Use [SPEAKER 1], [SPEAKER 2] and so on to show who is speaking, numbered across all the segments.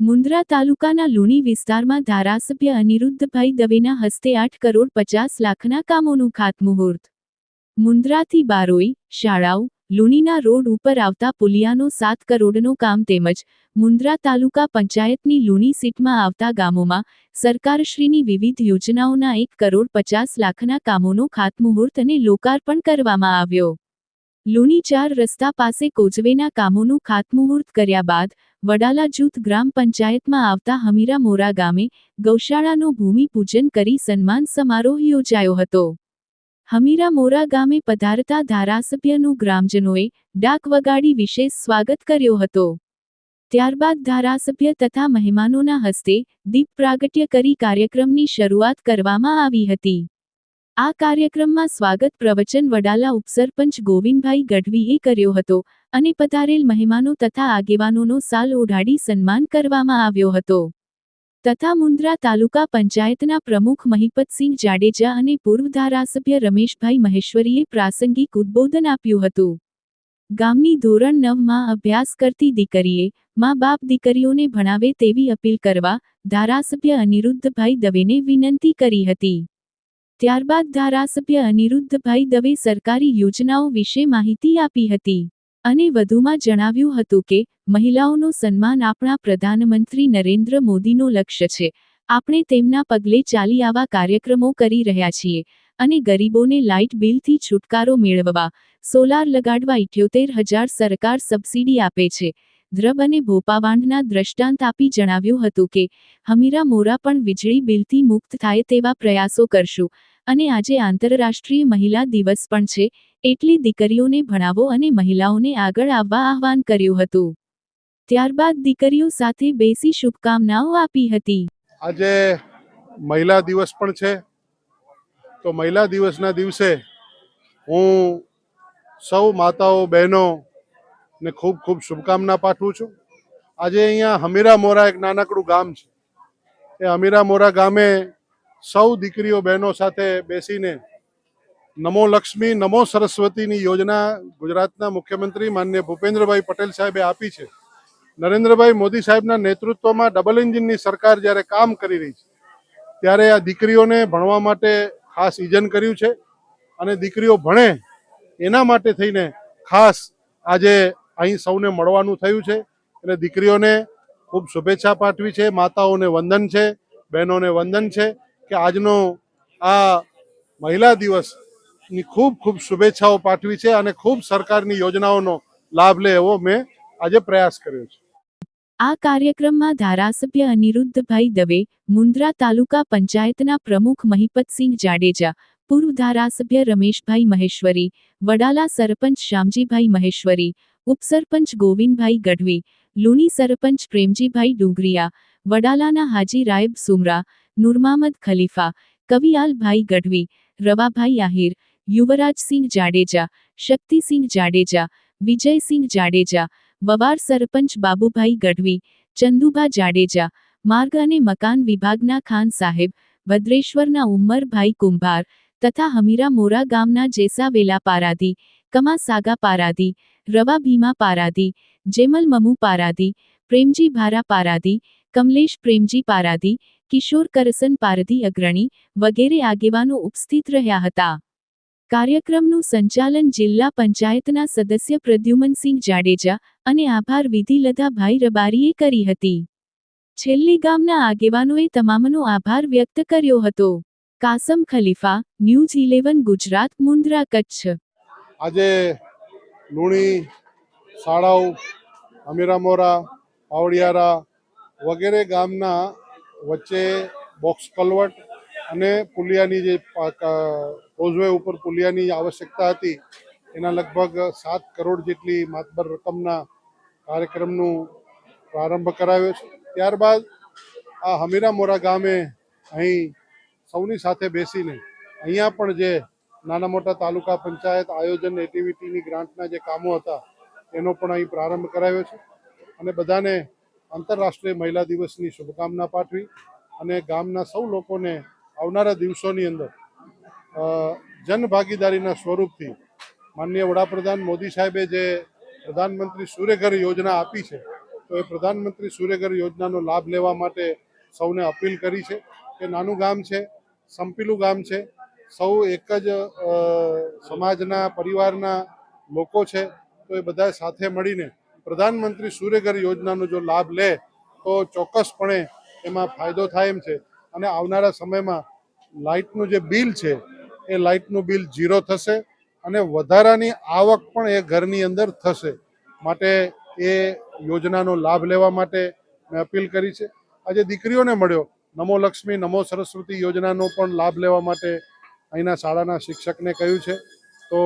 [SPEAKER 1] મુન્દ્રા તાલુકાના લુણી વિસ્તારમાં ધારાસભ્ય અનિરુદ્ધભાઈ દવેના હસ્તે આઠ કરોડ પચાસ લાખના કામોનું ખાતમુહૂર્ત. મુન્દ્રાથી બારોઈ, શાળાઓ લુણીના રોડ ઉપર આવતા પુલિયાનો સાત કરોડનો કામ તેમજ મુન્દ્રા તાલુકા પંચાયતની લુણી સીટમાં આવતા ગામોમાં સરકારશ્રીની વિવિધ યોજનાઓના એક કરોડ પચાસ લાખના કામોનો ખાતમુહૂર્ત અને લોકાર્પણ કરવામાં આવ્યો. લુણી ચાર રસ્તા પાસે કોચવેના કામોનું ખાતમુહૂર્ત કર્યા બાદ વડાલા જૂથ ગ્રામ પંચાયતમાં આવતા હમીરા મોરા ગામે ગૌશાળાનું ભૂમિપૂજન કરી સન્માન સમારોહ યોજાયો હતો. હમીરા મોરા ગામે પધારતા ધારાસભ્યનું ગ્રામજનોએ ડાક વગાડી વિશેષ સ્વાગત કર્યો હતો. ત્યારબાદ ધારાસભ્ય તથા મહેમાનોના હસ્તે દીપ પ્રાગટ્ય કરી કાર્યક્રમની શરૂઆત કરવામાં આવી હતી. આ કાર્યક્રમમાં સ્વાગત પ્રવચન વડાલા ઉપસરપંચ ગોવિંદભાઈ ગઢવીએ કર્યો હતો અને પધારેલ મહેમાનો તથા આગેવાનોનો સાલ ઓઢાડી સન્માન કરવામાં આવ્યો હતો. તથા મુન્દ્રા તાલુકા પંચાયતના પ્રમુખ મહિપતસિંહ જાડેજા અને પૂર્વ ધારાસભ્ય રમેશભાઈ મહેશ્વરીએ પ્રાસંગિક ઉદ્બોધન આપ્યું હતું. ગામની ધોરણ નવમાં અભ્યાસ કરતી દીકરીએ મા બાપ દીકરીઓને ભણાવે તેવી અપીલ કરવા ધારાસભ્ય અનિરુદ્ધભાઈ દવેને વિનંતી કરી હતી. ત્યારબાદ ધારાસભ્ય અનિરુદ્ધભાઈ દવે સરકારી યોજનાઓ વિશે માહિતી આપી હતી. અને વધુમાં જણાવ્યું હતું કે, મહિલાઓનું સન્માન આપણા પ્રધાનમંત્રી નરેન્દ્ર મોદીનો લક્ષ્ય છે. આપણે તેમના પગલે ચાલી આવા કાર્યક્રમો કરી રહ્યા છીએ અને ગરીબોને લાઇટ બિલથી છુટકારો મેળવવા, સોલાર લગાડવા ઇઠ્યોતેર હજાર સરકાર સબસિડી આપે છે. ધ્રબ અને ભોપાવાંડના દ્રષ્ટાંત આપી જણાવ્યું હતું કે, હમીરા મોરા પણ વીજળી બિલથી મુક્ત થાય તેવા પ્રયાસો કરશું. અને આજે આંતરરાષ્ટ્રીય મહિલા દિવસ પણ છે, એટલી દીકરીઓને ભણાવો અને મહિલાઓને આગળ આવવા આહવાન કર્યું હતું. ત્યારબાદ દીકરીઓ સાથે બેસી શુભકામનાઓ આપી હતી.
[SPEAKER 2] આજે મહિલા દિવસ પણ છે, તો મહિલા દિવસના દિવસે હું સૌ માતાઓ બહેનો ને ખૂબ ખૂબ શુભકામના પાઠવું છું. આજે અહીંયા હમીરા મોરા એક નાનકડું ગામ છે. એ હમીરા મોરા ગામે સૌ દીકરીઓ બહેનો સાથે બેસીને નમો લક્ષ્મી, નમો સરસ્વતીની યોજના ગુજરાતના મુખ્યમંત્રી માન્ય ભૂપેન્દ્રભાઈ પટેલ સાહેબે આપી છે. નરેન્દ્રભાઈ મોદી સાહેબના નેતૃત્વમાં ડબલ એન્જિનની સરકાર જ્યારે કામ કરી રહી છે, ત્યારે આ દીકરીઓને ભણવા માટે ખાસ ઇજન કર્યું છે અને દીકરીઓ ભણે એના માટે થઈને ખાસ આજે અહીં સૌને મળવાનું થયું છે એટલે દીકરીઓને ખૂબ શુભેચ્છા પાઠવી છે, માતાઓને વંદન છે, બહેનોને વંદન છે. કે આજનો આ મહિલા દિવસની ખૂબ ખૂબ શુભેચ્છાઓ પાઠવી છે અને ખૂબ સરકારની યોજનાઓનો લાભ લે એવો મેં આજે પ્રયાસ કર્યો છે.
[SPEAKER 1] આ કાર્યક્રમમાં ધારાસભ્ય અનિરુદ્ધભાઈ દવે મુન્દ્રા તાલુકા પંચાયતના પ્રમુખ મહિપતસિંહ જાડેજા, પૂર્વ ધારાસભ્ય રમેશભાઈ મહેશ્વરી, વડાલા સરપંચ શ્યામજીભાઈ મહેશ્વરી, ઉપસરપંચ ગોવિંદભાઈ ગઢવી, લુણી સરપંચ પ્રેમજીભાઈ ડુંગરિયા, વડાલાના હાજી રાયબ સુમરા નુરમામદ ખલીફા કવિયાલભાઈ ગઢવી, રવાભાઈ આહિર યુવરાજસિંહ જાડેજા, શક્તિસિંહ જાડેજા, વિજયસિંહ જાડેજા, વવાર સરપંચ બાબુભાઈ ગઢવી, ચંદુભા જાડેજા, માર્ગ અને મકાન વિભાગના ખાન સાહેબ, ભદ્રેશ્વરના ઉમ્મરભાઈ કુંભાર તથા હમીરા મોરા ગામના જેસાવેલા પારાદી, કમા સાગા પારાદી, રવા ભીમા પારાદી, જેમલ મમુ પારાદી, પ્રેમજી ભારા પારાદી, કમલેશ પ્રેમજી પારાધી કિશોર કરસન પારધી અગ્રણી વગેરે આગેવાનો ઉપસ્થિત રહ્યા હતા. કાર્યક્રમનું સંચાલન જિલ્લા પંચાયતના સદસ્ય પ્રદ્યુમનસિંહ જાડેજા અને આભાર વિધિ લધાભાઈ રબારીએ કરી હતી. છેલ્લી ગામના આગેવાનોએ તમામનો આભાર વ્યક્ત કર્યો હતો. Kasam Khalifa, news eleven, Gujarat, Mundra, Kutch.
[SPEAKER 2] આજે લુણી શાળાઓ, અમીરામોરા, પાવડિયારા વગેરે ગામના વચ્ચે બોક્સ કલવટ અને પુલિયાની જે કોઝવે ઉપર પુલિયાની આવશ્યકતા હતી, એના લગભગ સાત કરોડ જેટલી માતબર રકમના કાર્યક્રમનું પ્રારંભ કરાવ્યો છે. ત્યારબાદ આ હમીરા મોરા ગામે અહીં સૌની સાથે બેસીને અહીંયા પણ જે નાના મોટા તાલુકા પંચાયત આયોજન એક્ટિવિટીની ગ્રાન્ટના જે કામો હતા, એનો પણ અહીં પ્રારંભ કરાવ્યો છે. અને બધાને આંતરરાષ્ટ્રીય મહિલા દિવસની શુભકામના પાઠવી અને ગામના સૌ લોકોને આવનારા દિવસોની અંદર જનભાગીદારીના સ્વરૂપથી માનનીય વડાપ્રધાન મોદી સાહેબે જે પ્રધાનમંત્રી સૂર્યઘર યોજના આપી છે, તો એ પ્રધાનમંત્રી સૂર્યઘર યોજનાનો લાભ લેવા માટે સૌને અપીલ કરી છે કે નાનું ગામ છે, સંપીલું ગામ છે, સૌ એક જ સમાજના, પરિવારના લોકો છે, તો એ બધા સાથે મળીને પ્રધાનમંત્રી સૂર્યઘર યોજનાનો જો લાભ લે, તો ચોક્કસપણે એમાં ફાયદો થાય એમ છે. અને આવનારા સમયમાં લાઇટનું જે બિલ છે, એ લાઇટનું બિલ ઝીરો થશે અને વધારાની આવક પણ એ ઘરની અંદર થશે. માટે એ યોજનાનો લાભ લેવા માટે મેં અપીલ કરી છે. આજે દીકરીઓને મળ્યો, નમો લક્ષ્મી, નમો સરસ્વતી યોજનાનો પણ લાભ લેવા માટે અહીંના શાળાના શિક્ષકને કહ્યું છે. તો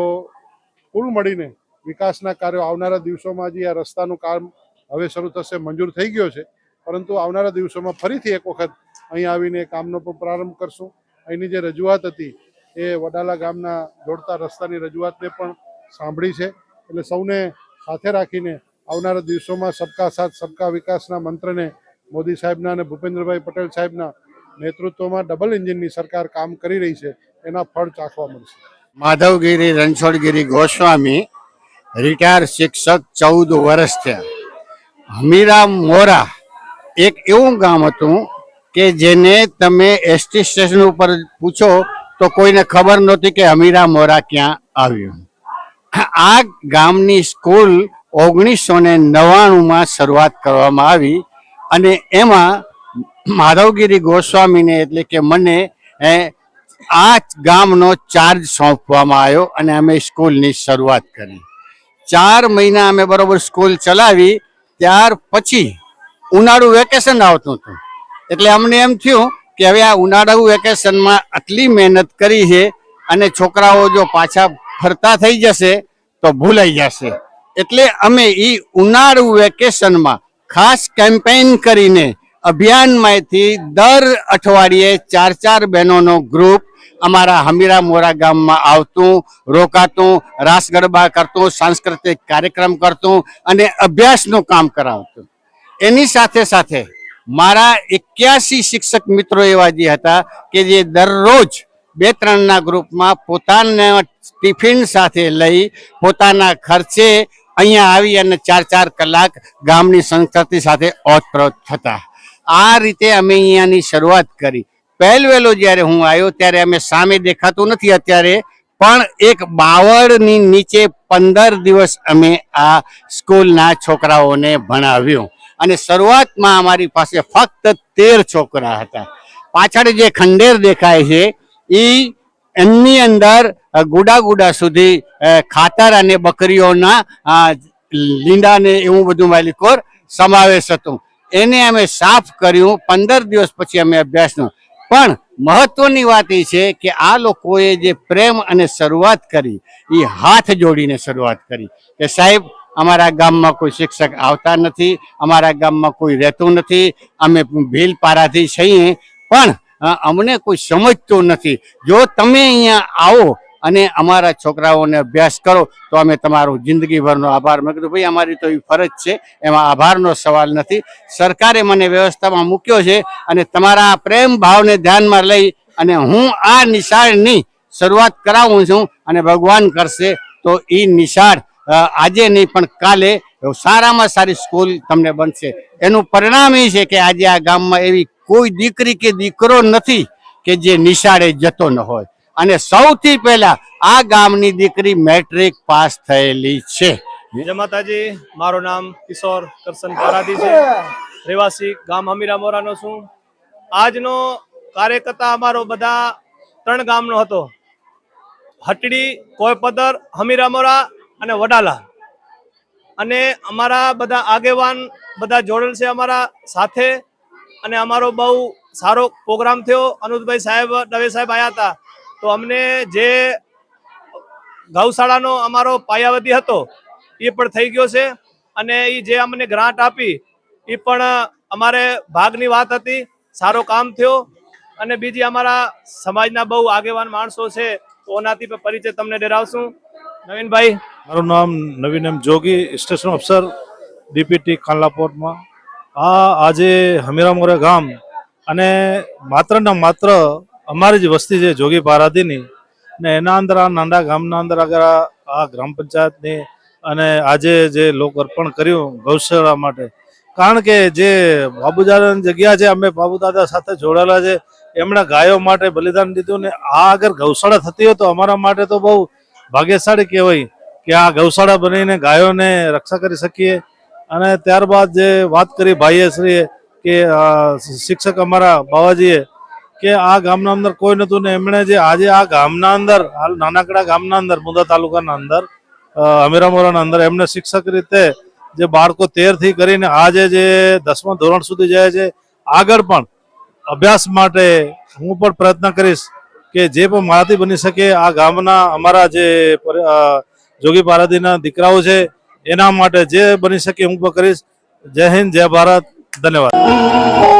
[SPEAKER 2] કુલ મળીને વિકાસના કાર્યો આવનારા દિવસોમાં જે આ રસ્તાનું કામ હવે શરૂ થશે, મંજૂર થઈ ગયો છે. પરંતુ આવનારા દિવસોમાં ફરીથી એક વખત અહીં આવીને કામનો પણ પ્રારંભ કરશું. અહીંની જે રજૂઆત હતી એ વડાલા ગામના જોડતા રસ્તાની રજૂઆતને પણ સાંભળી છે. એટલે સૌને સાથે રાખીને આવનારા દિવસોમાં સબકા સાથ, સબકા વિકાસના મંત્રને મોદી સાહેબના અને ભૂપેન્દ્રભાઈ પટેલ સાહેબના નેતૃત્વમાં ડબલ એન્જિનની સરકાર કામ કરી રહી છે. એના ફળ ચાખવા મળશે.
[SPEAKER 3] માધવગીરી રણછોડગીરી ગોસ્વામી રિટાયર શિક્ષક ચૌદ વર્ષ થયા. હમીરા મોરા, એક એવું ગામ હતું કે જેને તમે એસટી સ્ટેશન ઉપર પૂછો તો કોઈને ખબર નહોતી કે હમીરા મોરા ક્યાં આવ્યું. આ ગામની સ્કૂલ ઓગણીસો ને નવ્વાણુંમાં શરૂઆત કરવામાં આવી અને એમાં માધવગીરી ગોસ્વામીને એટલે કે મને આ ગામનો ચાર્જ સોંપવામાં આવ્યો અને અમે સ્કૂલની શરૂઆત કરી. ચાર મહિના અમે બરોબર સ્કૂલ ચલાવી, ત્યાર પછી ઉનાળુ વેકેશન આવતું હતું. એટલે અમને એમ થયું કે હવે આ ઉનાળુ વેકેશનમાં આટલી મહેનત કરી છે અને છોકરાઓ જો પાછા ફરતા થઈ જશે તો ભૂલાઈ જશે. એટલે અમે એ ઉનાળુ વેકેશનમાં ખાસ કેમ્પેઇન કરીને અભિયાનમાંથી દર અઠવાડિયે ચાર ચાર બહેનોનો ગ્રુપ અમારા હમીરા મોરા ગામમાં આવતું, રોકાતું, રાસ ગરબા કરતું, સાંસ્કૃતિક કાર્યક્રમ કરતું અને અભ્યાસનું કામ કરાવતું. એની સાથે સાથે મારા એક્યાસી શિક્ષક મિત્રો એવા જે હતા કે જે દરરોજ બે ત્રણના ગ્રુપમાં પોતાના ટિફિન સાથે લઈ પોતાના ખર્ચે અહીંયા આવી અને ચાર ચાર કલાક ગામની સંસ્કૃતિ સાથે ઓતપ્રોત થતા. આ રીતે અમે અહીંયાની શરૂઆત કરી. પહેલ વહેલો જ્યારે હું આવ્યો ત્યારે અમે સામે દેખાતું નથી અત્યારે, પણ એક બાવળની નીચે પંદર દિવસ અમે આ સ્કૂલના છોકરાઓને ભણાવ્યું. અને શરૂઆતમાં અમારી પાસે ફક્ત તેર છોકરા હતા. પાછળ જે ખંડેર દેખાય છે એ એમની અંદર ગુડા ગુડા સુધી ખાતર અને બકરીઓના લીંડાને એવું બધું માલિકોર સમાવેશ હતું. એને અમે સાફ કર્યું, પંદર દિવસ પછી અમે અભ્યાસનો પણ મહત્વની વાત એ છે કે આ લોકોએ જે પ્રેમ અને શરૂઆત કરી એ હાથ જોડીને શરૂઆત કરી. કે સાહેબ, અમારા ગામમાં કોઈ શિક્ષક આવતા નથી, અમારા ગામમાં કોઈ રહેતું નથી, અમે ભીલ પારાથી છીએ. પણ અમને કોઈ સમજતું નથી. જો તમે અહીંયા આવો અને અમારા છોકરાઓને અભ્યાસ કરો તો અમે તમારું જિંદગીભરનો આભાર. મેં કીધું, ભાઈ, અમારી તો એ ફરજ છે, એમાં આભારનો સવાલ નથી. સરકારે મને વ્યવસ્થામાં મૂક્યો છે અને તમારા પ્રેમ ભાવને ધ્યાનમાં લઈ અને હું આ નિશાળની શરૂઆત કરાવું છું અને ભગવાન કરશે તો એ નિશાળ આજે નહીં, પણ કાલે સારામાં સારી સ્કૂલ તમને બનશે. એનું પરિણામ એ છે કે આજે આ ગામમાં એવી કોઈ દીકરી કે દીકરો નથી કે જે નિશાળે જતો ન હોય. અને સૌથી પહેલા આ ગામની દીકરી મેટ્રિક પાસ થયેલી છે.
[SPEAKER 4] જય માતાજી, મારું નામ કિશોર કરશન પારાદી છે. રહેવાસી ગામ હમીરા મોરાનો છું. આજનો કાર્યકર્તા અમારો બધા ત્રણ ગામનો હતો. હટડી, કોયપદર, હમીરા મોરા અને વડાલા. અને અમારા બધા આગેવાન બધા જોડેલ છે અમારા સાથે. અને અમારો બહુ સારો પ્રોગ્રામ થયો. અનુજભાઈ સાહેબ, દવે સાહેબ આવ્યા હતા. તો અમને જે ગૌશાળાનો અમારો પાયાવતી હતો, એ પણ થઈ ગયો છે. અને એ જે અમને ગ્રાન્ટ આપી એ પણ અમારે ભાગની વાત હતી, સારો કામ થયો. અને બીજી અમારા સમાજના બહુ આગેવાન માણસો છે, તો ઓનાથી પણ પરિચય તમને ડરાવશું. નવીનભાઈ.
[SPEAKER 5] મારું નામ નવીન એમ જોગી સ્ટેશન અફસર, ડીપીટી ખાનલાપોર્ટમાં આ આજે હમીરામોરે ગામ, અને માત્ર ને માત્ર અમારી જ વસ્તી છે જોગી પારાદીની. ને એના અંદર આ નાના ગામના અંદર અગર આ ગ્રામ પંચાયતની અને આજે જે લોક અર્પણ કર્યું ગૌશાળા માટે. કારણ કે જે બાબુદાદાની જગ્યા છે, અમે બાબુદાદા સાથે જોડાયેલા છે, એમણે ગાયો માટે બલિદાન દીધું ને આ અગર ગૌશાળા થતી હોય તો અમારા માટે તો બહુ ભાગ્યશાળી કહેવાય કે આ ગૌશાળા બનીને ગાયોને રક્ષા કરી શકીએ. અને ત્યારબાદ જે વાત કરી ભાઈએ શ્રીએ કે શિક્ષક અમારા બાવાજીએ કે આ ગામના અંદર કોઈ નતું ને એમણે જે આજે આ ગામના અંદર, હાલ નાનકડા ગામના અંદર, મુંદા તાલુકાના અંદર અમીરામોરાના અંદર એમને શિક્ષક રીતે જે બાળકો તેરથી કરીને આજે જે દસમા ધોરણ સુધી જાય છે, આગળ પણ અભ્યાસ માટે હું પણ પ્રયત્ન કરીશ કે જે પણ મારાથી બની શકે આ ગામના અમારા જે જોગી પારાદીના દીકરાઓ છે, એના માટે જે બની શકે હું પણ કરીશ. જય હિન્દ, જય ભારત, ધન્યવાદ.